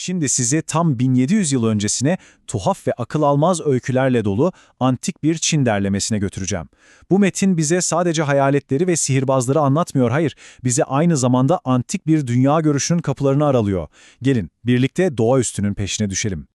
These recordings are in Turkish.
Şimdi sizi tam 1700 yıl öncesine tuhaf ve akıl almaz öykülerle dolu antik bir Çin derlemesine götüreceğim. Bu metin bize sadece hayaletleri ve sihirbazları anlatmıyor, hayır, bize aynı zamanda antik bir dünya görüşünün kapılarını aralıyor. Gelin, birlikte doğaüstünün peşine düşelim.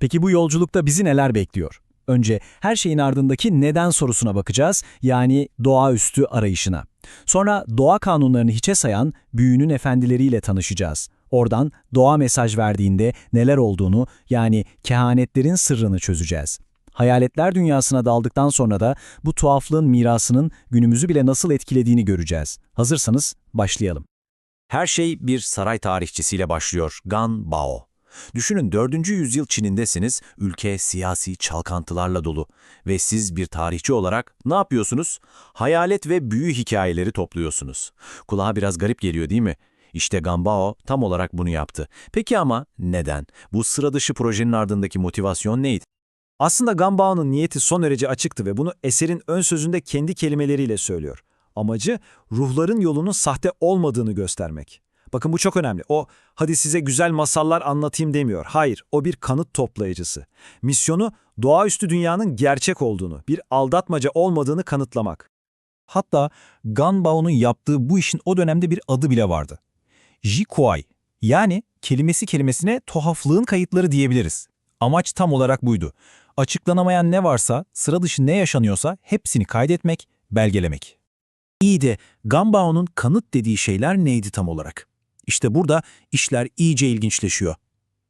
Peki bu yolculukta bizi neler bekliyor? Önce her şeyin ardındaki neden sorusuna bakacağız, yani doğaüstü arayışına. Sonra doğa kanunlarını hiçe sayan büyünün efendileriyle tanışacağız. Oradan doğa mesaj verdiğinde neler olduğunu, yani kehanetlerin sırrını çözeceğiz. Hayaletler dünyasına daldıktan sonra da bu tuhaflığın mirasının günümüzü bile nasıl etkilediğini göreceğiz. Hazırsanız başlayalım. Her şey bir saray tarihçisiyle başlıyor, Gan Bao. Düşünün 4. yüzyıl Çin'indesiniz, ülke siyasi çalkantılarla dolu ve siz bir tarihçi olarak ne yapıyorsunuz? Hayalet ve büyü hikayeleri topluyorsunuz. Kulağa biraz garip geliyor değil mi? İşte Gambao tam olarak bunu yaptı. Peki ama neden? Bu sıra dışı projenin ardındaki motivasyon neydi? Aslında Gambao'nun niyeti son derece açıktı ve bunu eserin ön sözünde kendi kelimeleriyle söylüyor. Amacı ruhların yolunun sahte olmadığını göstermek. Bakın bu çok önemli. O hadi size güzel masallar anlatayım demiyor. Hayır, o bir kanıt toplayıcısı. Misyonu doğaüstü dünyanın gerçek olduğunu, bir aldatmaca olmadığını kanıtlamak. Hatta Ganbao'nun yaptığı bu işin o dönemde bir adı bile vardı. Jikuai, yani kelimesi kelimesine tuhaflığın kayıtları diyebiliriz. Amaç tam olarak buydu. Açıklanamayan ne varsa, sıra dışı ne yaşanıyorsa hepsini kaydetmek, belgelemek. İyi de Ganbao'nun kanıt dediği şeyler neydi tam olarak? İşte burada işler iyice ilginçleşiyor.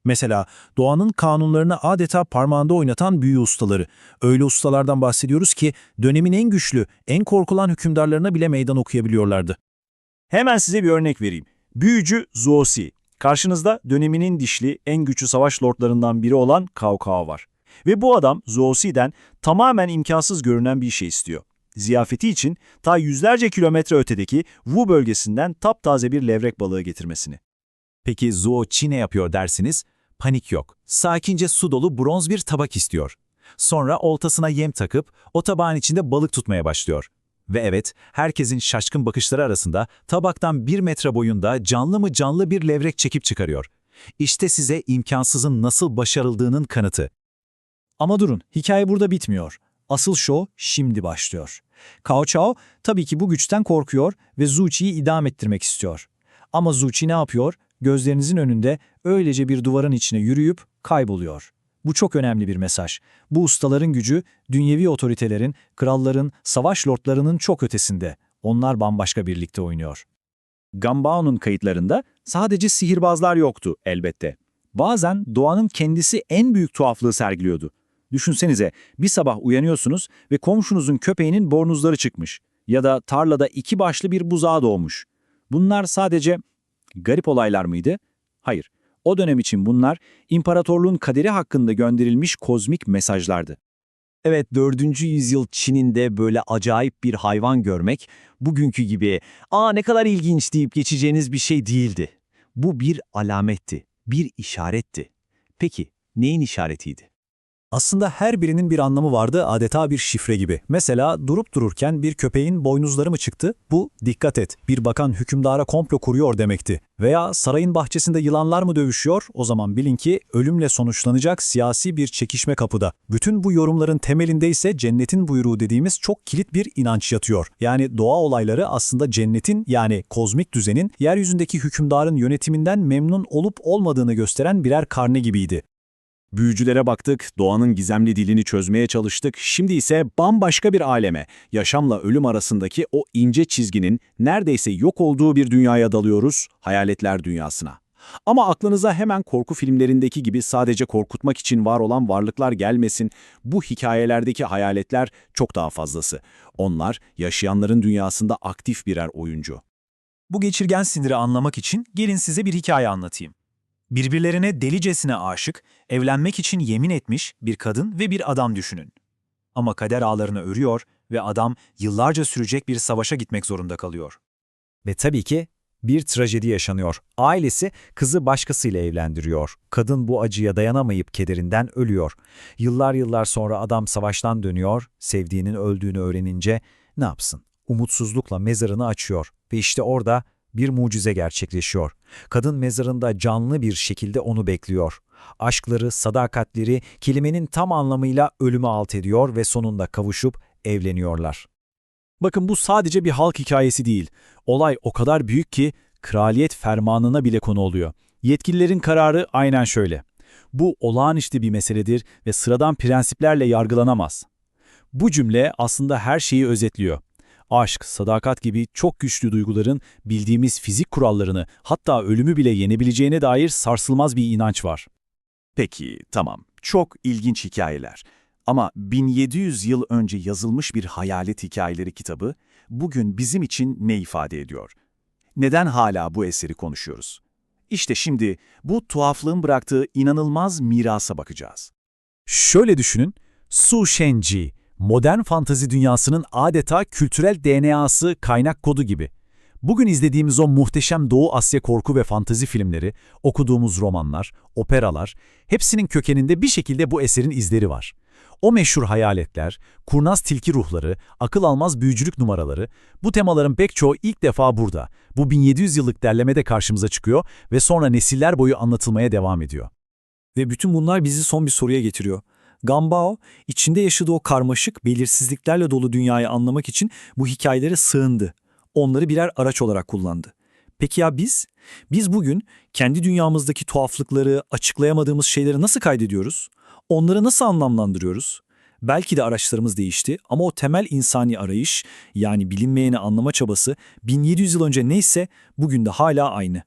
Mesela doğanın kanunlarını adeta parmağında oynatan büyü ustaları. Öyle ustalardan bahsediyoruz ki dönemin en güçlü, en korkulan hükümdarlarına bile meydan okuyabiliyorlardı. Hemen size bir örnek vereyim. Büyücü Zuosi. Karşınızda döneminin dişli en güçlü savaş lordlarından biri olan Cao var. Ve bu adam Zuosi'den tamamen imkansız görünen bir şey istiyor. Ziyafeti için ta yüzlerce kilometre ötedeki Wu bölgesinden taptaze bir levrek balığı getirmesini. Peki Zuo Çi ne yapıyor dersiniz? Panik yok. Sakince su dolu bronz bir tabak istiyor. Sonra oltasına yem takıp o tabağın içinde balık tutmaya başlıyor. Ve evet, herkesin şaşkın bakışları arasında tabaktan bir metre boyunda canlı mı canlı bir levrek çekip çıkarıyor. İşte size imkansızın nasıl başarıldığının kanıtı. Ama durun, hikaye burada bitmiyor. Asıl şov şimdi başlıyor. Cao Cao tabii ki bu güçten korkuyor ve Zuchi'yi idam ettirmek istiyor. Ama Zuchi ne yapıyor? Gözlerinizin önünde öylece bir duvarın içine yürüyüp kayboluyor. Bu çok önemli bir mesaj. Bu ustaların gücü, dünyevi otoritelerin, kralların, savaş lordlarının çok ötesinde. Onlar bambaşka birlikte oynuyor. Gambao'nun kayıtlarında sadece sihirbazlar yoktu elbette. Bazen doğanın kendisi en büyük tuhaflığı sergiliyordu. Düşünsenize bir sabah uyanıyorsunuz ve komşunuzun köpeğinin bornuzları çıkmış ya da tarlada iki başlı bir buzağı doğmuş. Bunlar sadece garip olaylar mıydı? Hayır. O dönem için bunlar imparatorluğun kaderi hakkında gönderilmiş kozmik mesajlardı. Evet 4. yüzyıl Çin'inde böyle acayip bir hayvan görmek bugünkü gibi ''Aa ne kadar ilginç'' deyip geçeceğiniz bir şey değildi. Bu bir alametti, bir işaretti. Peki neyin işaretiydi? Aslında her birinin bir anlamı vardı adeta bir şifre gibi. Mesela durup dururken bir köpeğin boynuzları mı çıktı? Bu dikkat et bir bakan hükümdara komplo kuruyor demekti. Veya sarayın bahçesinde yılanlar mı dövüşüyor? O zaman bilin ki ölümle sonuçlanacak siyasi bir çekişme kapıda. Bütün bu yorumların temelinde ise cennetin buyruğu dediğimiz çok kilit bir inanç yatıyor. Yani doğa olayları aslında cennetin yani kozmik düzenin yeryüzündeki hükümdarın yönetiminden memnun olup olmadığını gösteren birer karne gibiydi. Büyücülere baktık, doğanın gizemli dilini çözmeye çalıştık. Şimdi ise bambaşka bir aleme, yaşamla ölüm arasındaki o ince çizginin neredeyse yok olduğu bir dünyaya dalıyoruz, hayaletler dünyasına. Ama aklınıza hemen korku filmlerindeki gibi sadece korkutmak için var olan varlıklar gelmesin. Bu hikayelerdeki hayaletler çok daha fazlası. Onlar yaşayanların dünyasında aktif birer oyuncu. Bu geçirgen siniri anlamak için gelin size bir hikaye anlatayım. Birbirlerine delicesine aşık, evlenmek için yemin etmiş bir kadın ve bir adam düşünün. Ama kader ağlarını örüyor ve adam yıllarca sürecek bir savaşa gitmek zorunda kalıyor. Ve tabii ki bir trajedi yaşanıyor. Ailesi kızı başkasıyla evlendiriyor. Kadın bu acıya dayanamayıp kederinden ölüyor. Yıllar yıllar sonra adam savaştan dönüyor, sevdiğinin öldüğünü öğrenince ne yapsın? Umutsuzlukla mezarını açıyor ve işte orada bir mucize gerçekleşiyor. Kadın mezarında canlı bir şekilde onu bekliyor. Aşkları, sadakatleri kelimenin tam anlamıyla ölümü alt ediyor ve sonunda kavuşup evleniyorlar. Bakın bu sadece bir halk hikayesi değil. Olay o kadar büyük ki kraliyet fermanına bile konu oluyor. Yetkililerin kararı aynen şöyle. Bu olağanüstü bir meseledir ve sıradan prensiplerle yargılanamaz. Bu cümle aslında her şeyi özetliyor. Aşk, sadakat gibi çok güçlü duyguların bildiğimiz fizik kurallarını hatta ölümü bile yenebileceğine dair sarsılmaz bir inanç var. Peki, tamam. Çok ilginç hikayeler. Ama 1700 yıl önce yazılmış bir hayalet hikayeleri kitabı bugün bizim için ne ifade ediyor? Neden hala bu eseri konuşuyoruz? İşte şimdi bu tuhaflığın bıraktığı inanılmaz mirasa bakacağız. Şöyle düşünün, Su Shenji, modern fantazi dünyasının adeta kültürel DNA'sı kaynak kodu gibi. Bugün izlediğimiz o muhteşem Doğu Asya korku ve fantazi filmleri, okuduğumuz romanlar, operalar, hepsinin kökeninde bir şekilde bu eserin izleri var. O meşhur hayaletler, kurnaz tilki ruhları, akıl almaz büyücülük numaraları, bu temaların pek çoğu ilk defa burada, bu 1700 yıllık derlemede karşımıza çıkıyor ve sonra nesiller boyu anlatılmaya devam ediyor. Ve bütün bunlar bizi son bir soruya getiriyor. Gambao, içinde yaşadığı o karmaşık, belirsizliklerle dolu dünyayı anlamak için bu hikayelere sığındı. Onları birer araç olarak kullandı. Peki ya biz? Biz bugün kendi dünyamızdaki tuhaflıkları, açıklayamadığımız şeyleri nasıl kaydediyoruz? Onları nasıl anlamlandırıyoruz? Belki de araçlarımız değişti ama o temel insani arayış, yani bilinmeyeni anlama çabası 1700 yıl önce neyse bugün de hala aynı.